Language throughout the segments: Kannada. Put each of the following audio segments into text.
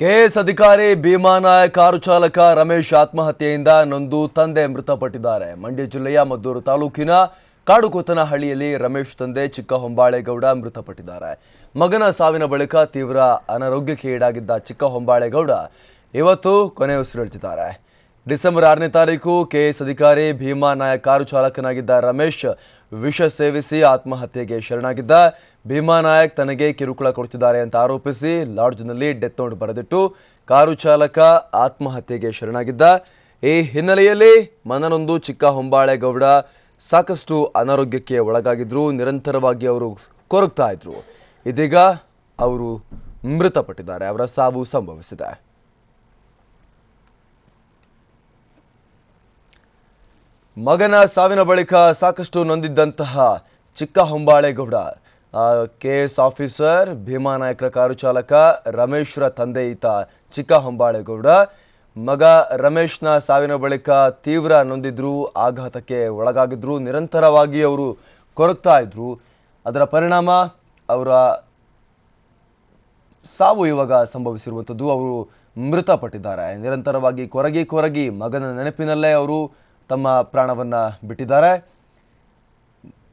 ಕೆಎಸ್ ಅಧಿಕಾರಿ, ಭೀಮಾ ನಾಯಕ್, ಕಾರು ಚಾಲಕ ರಮೇಶ್ ಆತ್ಮಹತ್ಯೆಯಿಂದ ನೊಂದು ತಂದೆ ಮೃತಪಟ್ಟಿದ್ದಾರೆ. ಮಂಡ್ಯ ಜಿಲ್ಲೆಯ ಮದ್ದೂರು ತಾಲೂಕಿನ ಕಾಡುಕೊತ್ತನಹಳ್ಳಿಯಲ್ಲಿ ರಮೇಶ್ ತಂದೆ ಚಿಕ್ಕ ಹೊಂಬಾಳೆಗೌಡ ಮೃತಪಟ್ಟಿದ್ದಾರೆ. ಮಗನ ಸಾವಿನ ಬಳಿಕ ತೀವ್ರ ಅನಾರೋಗ್ಯಕ್ಕೆ ಈಡಾಗಿದ್ದ ಚಿಕ್ಕ ಹೊಂಬಾಳೆಗೌಡ ಇವತ್ತು ಕೊನೆ ಉಸಿರೆಳ್ತಿದ್ದಾರೆ ಡಿಸೆಂಬರ್ ಆರನೇ ತಾರೀಕು ಕೆಎಸ್ ಅಧಿಕಾರಿ, ಭೀಮಾ ನಾಯಕ್, ಕಾರು ಚಾಲಕನಾಗಿದ್ದ ರಮೇಶ್ ವಿಷ ಸೇವಿಸಿ ಆತ್ಮಹತ್ಯೆಗೆ ಶರಣಾಗಿದ್ದ ಭೀಮಾ ನಾಯಕ್ ತನಗೆ ಕಿರುಕುಳ ಕೊಡ್ತಿದ್ದಾರೆ ಅಂತ ಆರೋಪಿಸಿ ಲಾಡ್ಜ್ನಲ್ಲಿ ಡೆತ್ ನೋಟ್ ಬರೆದಿಟ್ಟು ಕಾರು ಚಾಲಕ ಆತ್ಮಹತ್ಯೆಗೆ ಶರಣಾಗಿದ್ದ. ಈ ಹಿನ್ನೆಲೆಯಲ್ಲಿ ಮನನೊಂದು ಚಿಕ್ಕ ಹೊಂಬಾಳೆಗೌಡ ಸಾಕಷ್ಟು ಅನಾರೋಗ್ಯಕ್ಕೆ ಒಳಗಾಗಿದ್ರು ನಿರಂತರವಾಗಿ ಅವರು ಕೊರಗ್ತಾ ಇದ್ರು. ಇದೀಗ ಅವರು ಮೃತಪಟ್ಟಿದ್ದಾರೆ. ಅವರ ಸಾವು ಸಂಭವಿಸಿದೆ. ಮಗನ ಸಾವಿನ ಬಳಿಕ ಸಾಕಷ್ಟು ನೊಂದಿದ್ದಂತಹ Chikka Hombalegowda K S officer, Bhima ನಾಯಕರ ಕಾರು ಚಾಲಕ, ರಮೇಶ್ರ ತಂದೆ ಈತ ಚಿಕ್ಕ ಹೊಂಬಾಳೆಗೌಡ. ಮಗ ರಮೇಶ್ನ ಸಾವಿನ ಬಳಿಕ ತೀವ್ರ ನೊಂದಿದ್ರು, ಆಘಾತಕ್ಕೆ ಒಳಗಾಗಿದ್ರು, ನಿರಂತರವಾಗಿ ಅವರು ಕೊರಗ್ತಾ ಇದ್ರು. ಅದರ ಪರಿಣಾಮ ಅವರ ಸಾವು ಇವಾಗ ಸಂಭವಿಸಿರುವಂಥದ್ದು. ಅವರು ಮೃತಪಟ್ಟಿದ್ದಾರೆ. ನಿರಂತರವಾಗಿ ಕೊರಗಿ ಕೊರಗಿ ಮಗನ ನೆನಪಿನಲ್ಲೇ ಅವರು ತಮ್ಮ ಪ್ರಾಣವನ್ನು ಬಿಟ್ಟಿದ್ದಾರೆ.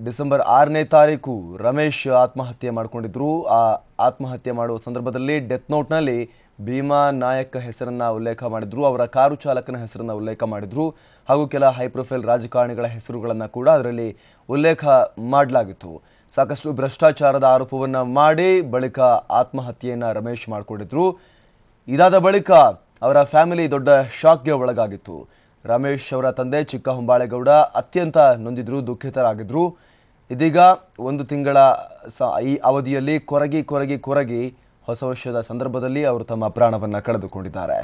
ಡಿಸೆಂಬರ್ ಆರನೇ ತಾರೀಕು ರಮೇಶ್ ಆತ್ಮಹತ್ಯೆ ಮಾಡಿಕೊಂಡಿದ್ರು. ಆ ಆತ್ಮಹತ್ಯೆ ಮಾಡುವ ಸಂದರ್ಭದಲ್ಲಿ ಡೆತ್ ನೋಟ್ನಲ್ಲಿ ಭೀಮಾ ನಾಯಕ್ ಹೆಸರನ್ನ ಉಲ್ಲೇಖ ಮಾಡಿದ್ರು. ಅವರ ಕಾರು ಚಾಲಕನ ಹೆಸರನ್ನ ಉಲ್ಲೇಖ ಮಾಡಿದ್ರು. ಹಾಗೂ ಕೆಲ ಹೈ ಪ್ರೊಫೈಲ್ ರಾಜಕಾರಣಿಗಳ ಹೆಸರುಗಳನ್ನು ಕೂಡ ಅದರಲ್ಲಿ ಉಲ್ಲೇಖ ಮಾಡಲಾಗಿತ್ತು. ಸಾಕಷ್ಟು ಭ್ರಷ್ಟಾಚಾರದ ಆರೋಪವನ್ನ ಮಾಡಿ ಬಳಿಕ ಆತ್ಮಹತ್ಯೆಯನ್ನ ರಮೇಶ್ ಮಾಡಿಕೊಂಡಿದ್ರು. ಇದಾದ ಬಳಿಕ ಅವರ ಫ್ಯಾಮಿಲಿ ದೊಡ್ಡ ಶಾಕ್ಗೆ ಒಳಗಾಗಿತ್ತು. ರಮೇಶ್ ಅವರ ತಂದೆ ಚಿಕ್ಕ ಹೊಂಬಾಳೇಗೌಡ ಅತ್ಯಂತ ನೊಂದಿದ್ರು ದುಃಖಿತರಾಗಿದ್ದರು ಇದೀಗ ಒಂದು ತಿಂಗಳ ಸ, ಈ ಅವಧಿಯಲ್ಲಿ ಕೊರಗಿ ಕೊರಗಿ ಕೊರಗಿ ಹೊಸ ವರ್ಷದ ಸಂದರ್ಭದಲ್ಲಿ ಅವರು ತಮ್ಮ ಪ್ರಾಣವನ್ನು ಕಳೆದುಕೊಂಡಿದ್ದಾರೆ.